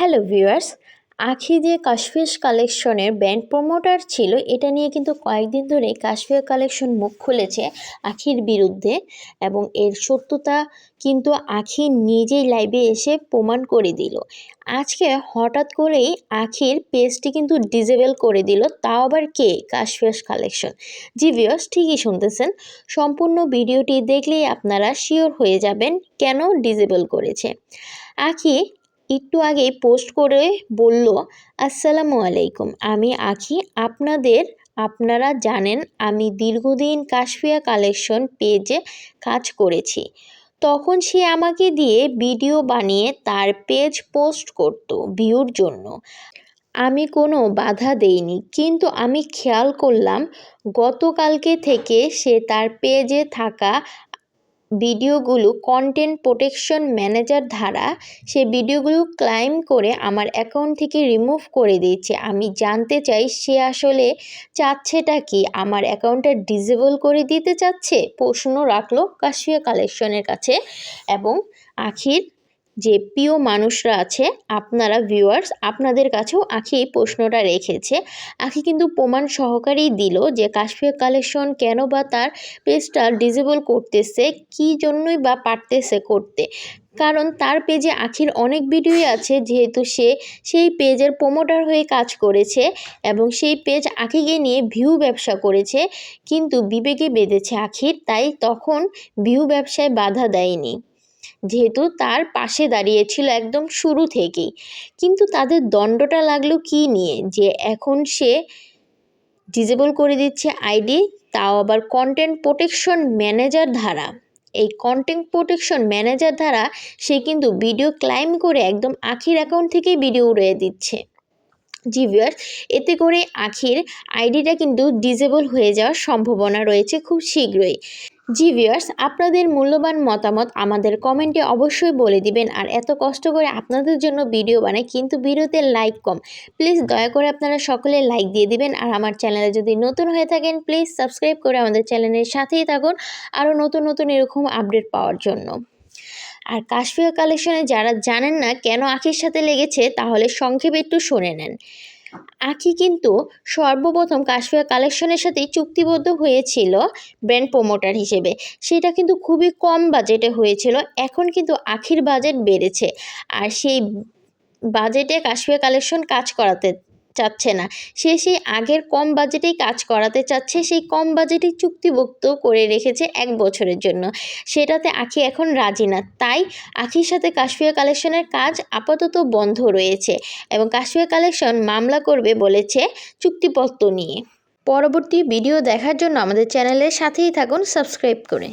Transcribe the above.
Hello viewers আখি যে কাশফিস কালেকশনের ব্যান্ড প্রমোটার ছিল, এটা নিয়ে কিন্তু কয়েকদিন ধরে কাশফিয়া কালেকশন মুখ খুলেছে আখির বিরুদ্ধে এবং এর সত্যতা কিন্তু আখি নিজেই লাইভে এসে প্রমাণ করে দিল। আজকে হঠাৎ করেই আখির পেজটি কিন্তু ডিজেবল করে দিল, তাও আবার কে? কাশফিয়াস কালেকশন। জি ভিউয়ার্স ঠিকই শুনতেছেন। সম্পূর্ণ ভিডিওটি দেখলেই আপনারা শিওর হয়ে যাবেন কেন ডিজেবল করেছে। আখি একটু আগেই পোস্ট করে বলল, আসসালামু আলাইকুম, আমি আখি। আপনাদের, আপনারা জানেন, আমি দীর্ঘদিন কাশফিয়া কালেকশন পেজে কাজ করেছি। তখন সে আমাকে দিয়ে ভিডিও বানিয়ে তার পেজ পোস্ট করতো ভিউর জন্য। আমি কোনো বাধা দেইনি, কিন্তু আমি খেয়াল করলাম, গতকালকে থেকে সে তার পেজে থাকা ভিডিওগুলো কন্টেন্ট প্রোটেকশন ম্যানেজার দ্বারা সে ভিডিওগুলো ক্লাইম করে আমার অ্যাকাউন্ট থেকে রিমুভ করে দিয়েছে। আমি জানতে চাই সে আসলে চাচ্ছেটা কি? আমার অ্যাকাউন্টটা ডিজেবল করে দিতে চাচ্ছে? প্রশ্ন রাখল কাশিয়া কালেকশনের কাছে এবং আখির যে প্রিয় মানুষরা আছে, আপনারা ভিউয়ার্স আপনাদের কাছেও আখি এই প্রশ্নটা রেখেছে। আখি কিন্তু প্রমাণ সহকারেই দিল যে কাশ্মীর কালেকশন কেন বা তার পেজটা ডিজেবল করতেছে, কি জন্যই বা পারতেছে করতে। কারণ তার পেজে আখির অনেক ভিডিওই আছে, যেহেতু সে সেই পেজের প্রমোটার হয়ে কাজ করেছে এবং সেই পেজ আখিকে নিয়ে ভিউ ব্যবসা করেছে, কিন্তু বিবেকে বেঁধেছে আখির তাই তখন ভিউ ব্যবসায় বাধা দেয়নি। যেহেতু তার পাশে দাঁড়িয়েছিল একদম শুরু থেকেই। কিন্তু তাদের দণ্ডটা লাগল কি নিয়ে? যে এখন সে ডিজেবল করে দিচ্ছে আইডি তাও আবার কন্টেন্ট প্রোটেকশন ম্যানেজার ধারা। এই কন্টেন্ট প্রোটেকশন ম্যানেজার ধারা সে কিন্তু ভিডিও ক্লাইম করে একদম আখির অ্যাকাউন্ট থেকেই ভিডিও উড়িয়ে দিচ্ছে। জি ভিউয়ার্স, এতে করে আখির আইডিটা কিন্তু ডিজেবল হয়ে যাওয়ার সম্ভাবনা রয়েছে খুব শীঘ্রই। জি ভিউয়ার্স, আপনাদের মূল্যবান মতামত আমাদের কমেন্টে অবশ্যই বলে দিবেন আর এত কষ্ট করে আপনাদের জন্য ভিডিও বানাই কিন্তু ভিডিওতে লাইক কম। প্লিজ দয়া করে আপনারা সকলে লাইক দিয়ে দিবেন আর আমার চ্যানেলে যদি নতুন হয়ে থাকেন, প্লিজ সাবস্ক্রাইব করে আমাদের চ্যানেলের সাথেই থাকুন আরও নতুন নতুন এরকম আপডেট পাওয়ার জন্য। আর কাশফিয়া কালেকশনে যারা জানেন না কেন আখির সাথে লেগেছে, তাহলে সংক্ষেপে একটু শুনে নেন। আখি কিন্তু সর্বপ্রথম কাশফিয়া কালেকশনের সাথেই চুক্তিবদ্ধ হয়েছিল ব্র্যান্ড প্রমোটার হিসেবে। সেটা কিন্তু খুবই কম বাজেটে হয়েছিল, এখন কিন্তু আখির বাজেট বেড়েছে। আর সেই বাজেটে কাশফিয়া কালেকশন কাজ করাতে চাচ্ছে না। সে সেই আগের কম বাজেটেই কাজ করাতে চাচ্ছে, সেই কম বাজেটেই চুক্তিভুক্ত করে রেখেছে এক বছরের জন্য। সেটাতে আখি এখন রাজি না। তাই আখির সাথে কাশ্মীর কালেকশনের কাজ আপাতত বন্ধ রয়েছে এবং কাশ্মীর কালেকশন মামলা করবে বলেছে চুক্তিপত্র নিয়ে। পরবর্তী ভিডিও দেখার জন্য আমাদের চ্যানেলের সাথেই থাকুন, সাবস্ক্রাইব করে।